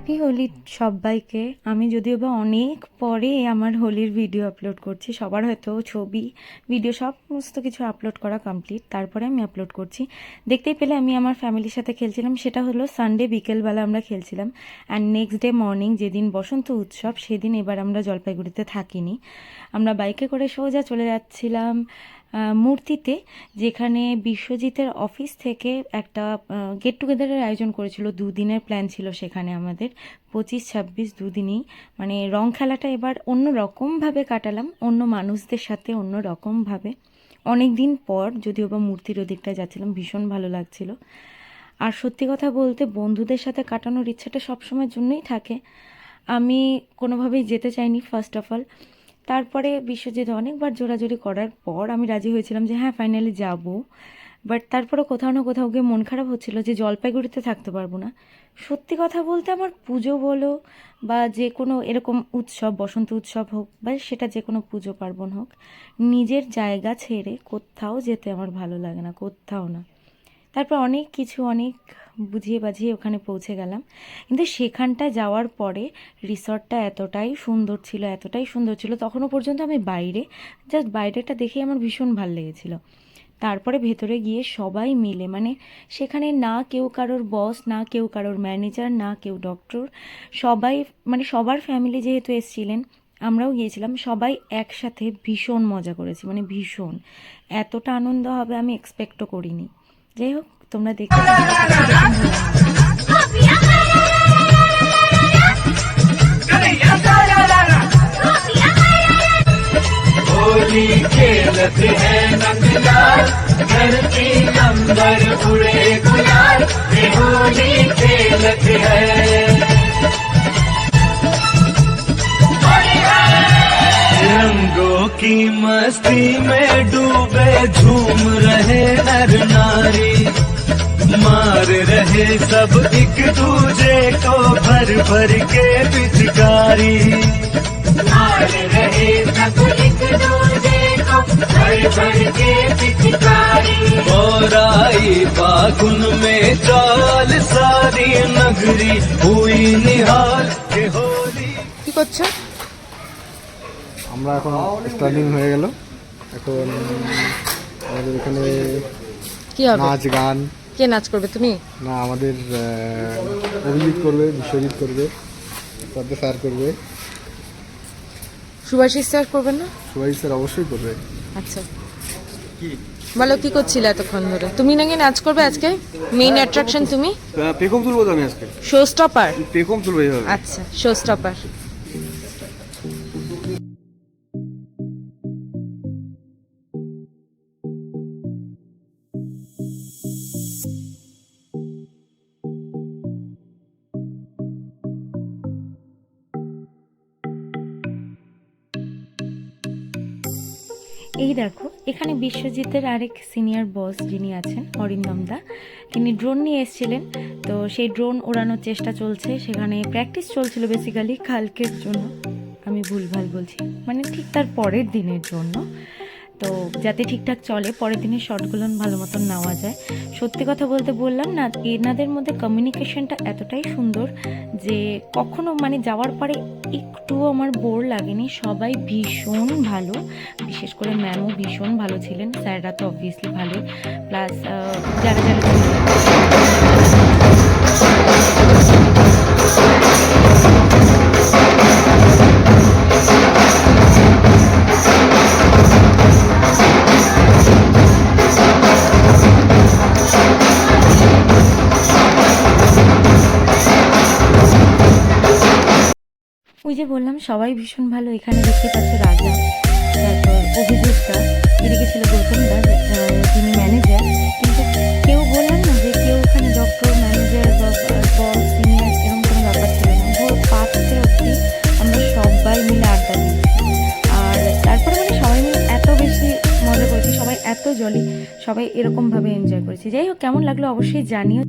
Happy Holi সবাইকে। আমি যদিও বা অনেক পরে আমার হোলির ভিডিও আপলোড করছি, সবার হয়তো ছবি ভিডিও সমস্ত কিছু আপলোড করা কমপ্লিট তারপরে আমি আপলোড করছি। দেখতেই পেলে আমি আমার ফ্যামিলির সাথে খেলছিলাম, সেটা হলো সানডে বিকেলবেলা আমরা খেলছিলাম। অ্যান্ড নেক্সট ডে মর্নিং যেদিন বসন্ত উৎসব, সেদিন এবার আমরা জলপাইগুড়িতে থাকিনি। আমরা বাইকে করে সোজা চলে যাচ্ছিলাম। মূর্তিতে, যেখানে বিশ্বজিতের অফিস থেকে একটা গেট টুগেদারের আয়োজন করেছিল। দুদিনের প্ল্যান ছিল সেখানে আমাদের। পঁচিশ, ছাব্বিশ দুদিনই। মানে রং খেলাটা এবার অন্য রকমভাবে কাটালাম। অন্য মানুষদের সাথে অন্য রকমভাবে অনেক দিন পর যদিও বা মূর্তির ওদিকটায় যাচ্ছিলাম, ভীষণ ভালো লাগছিল। আর সত্যি কথা বলতে, বন্ধুদের সাথে কাটানোর ইচ্ছাটা সবসময়ের জন্যই থাকে। আমি কোনোভাবেই যেতে চাইনি ফার্স্ট অফ অল তারপরে বিশ্বজিৎ অনেকবার জোরাজোরি করার পর আমি রাজি হয়েছিলাম যে হ্যাঁ ফাইনালি যাব। বাট তারপরে কোথাও না কোথাও গিয়ে মন খারাপ হচ্ছিল যে জলপাইগুড়িতে থাকতে পারব না। সত্যি কথা বলতে আমার পুজো বলো বা যে কোনো এরকম উৎসব, বসন্ত উৎসব হোক বা সেটা যে কোনো পুজো পার্বণ হোক, নিজের জায়গা ছেড়ে কোথাও যেতে আমার ভালো লাগে না, কোথাও না। তারপর অনেক কিছু, অনেক বুঝিয়ে বাঝিয়ে ওখানে পৌঁছে গেলাম। কিন্তু সেখানটা যাওয়ার পরে রিসর্টটা এতটাই সুন্দর ছিল, এতটাই সুন্দর ছিল, তখনও পর্যন্ত আমি বাইরে জাস্ট বাইরেটা দেখেই আমার ভীষণ ভালো লেগেছিল। তারপরে ভেতরে গিয়ে সবাই মিলে মানে সেখানে না কেউ কারোর বস না কেউ কারোর ম্যানেজার না কেউ ডক্টর সবাই মানে সবার ফ্যামিলি যেহেতু এসেছিলেন, আমরাও গিয়েছিলাম, সবাই একসাথে ভীষণ মজা করেছি মানে ভীষণ। এতটা আনন্দ হবে আমি এক্সপেক্টও করিনি। যাই হোক তোমরা দেখতে থাকো, ভীষণ ভালো লাগবে। होली खेलत है नंदलाल धरती अंबर उड़े गुलाल ये होली खेलत है रंगों की मस्ती में डूबे झूम रहे नर नारी मार रहे सब एक दूजे को भर भर के पिचकारी मार रहे सब एक दूजे को भर भर के पिचकारी और आई फागुन में चाल सारी नगरी हुई निहाल के होली কি করছো আমরা এখন স্টার্টিং হয়ে গেল এখন আমাদের এখানে কি হবে নাচ গান কে নাচ করবে তুমি? না আমাদের অভিজিৎ করবে বিশ্বজিৎ করবে তারপরে স্যার করবে। সুভাষিস স্যার করবেন না? সুভাই স্যার অবশ্যই করবে। আচ্ছা। বলো কি করছিলে এতক্ষণ ধরে? তুমি নাকি নাচ করবে আজকে? মেইন অ্যাট্রাকশন তুমি? পেকম তুলবো তো আমি আজকে। শো স্টপার পেকম তুলবো আচ্ছা শো স্টপার এই দেখো, এখানে বিশ্বজিতের আরেক সিনিয়র বস যিনি আছেন, অরিন্দম দা, তিনি ড্রোন নিয়ে এসেছিলেন। তো সেই ড্রোন ওড়ানোর চেষ্টা চলছে, সেখানে প্র্যাকটিস চলছিল বেসিক্যালি কালকের জন্য। আমি ভুলভাল বলছি মানে ঠিক তার পরের দিনের জন্য। তো যাতে ঠিকঠাক চলে, পরের দিনের শর্টগুলো ভালো মতন নেওয়া যায়। সত্যি কথা বলতে বললাম না, এনাদের মধ্যে কমিউনিকেশনটা এতটাই সুন্দর যে কখনো মানে যাওয়ার পরে একটুও আমার বোর লাগেনি। সবাই ভীষণ ভালো, বিশেষ করে ম্যামও ভীষণ ভালো ছিলেন। স্যাররা তো অবভিয়াসলি ভালোই। প্লাস যারা যারা ওই যে বললাম, সবাই ভীষণ ভালো। এখানে দেখতে পাচ্ছ রাজা, তারপর অভিজিৎটা এদিকে ছিল গৌতম দাস যিনি ম্যানেজার কিন্তু কেউ বললাম না যে কেউ এখানে ডক্টর ম্যানেজার বা বস এরকম কোনো ব্যাপার ছিল না। ভোর পাঁচটা অবধি আমরা সবাই মিলে আড্ডা দিচ্ছি আর তারপরে মানে সবাই মিলে এত বেশি মজা করেছি, সবাই এত জলি সবাই এরকমভাবে এনজয় করেছি। যাই হোক, কেমন লাগল অবশ্যই জানিও।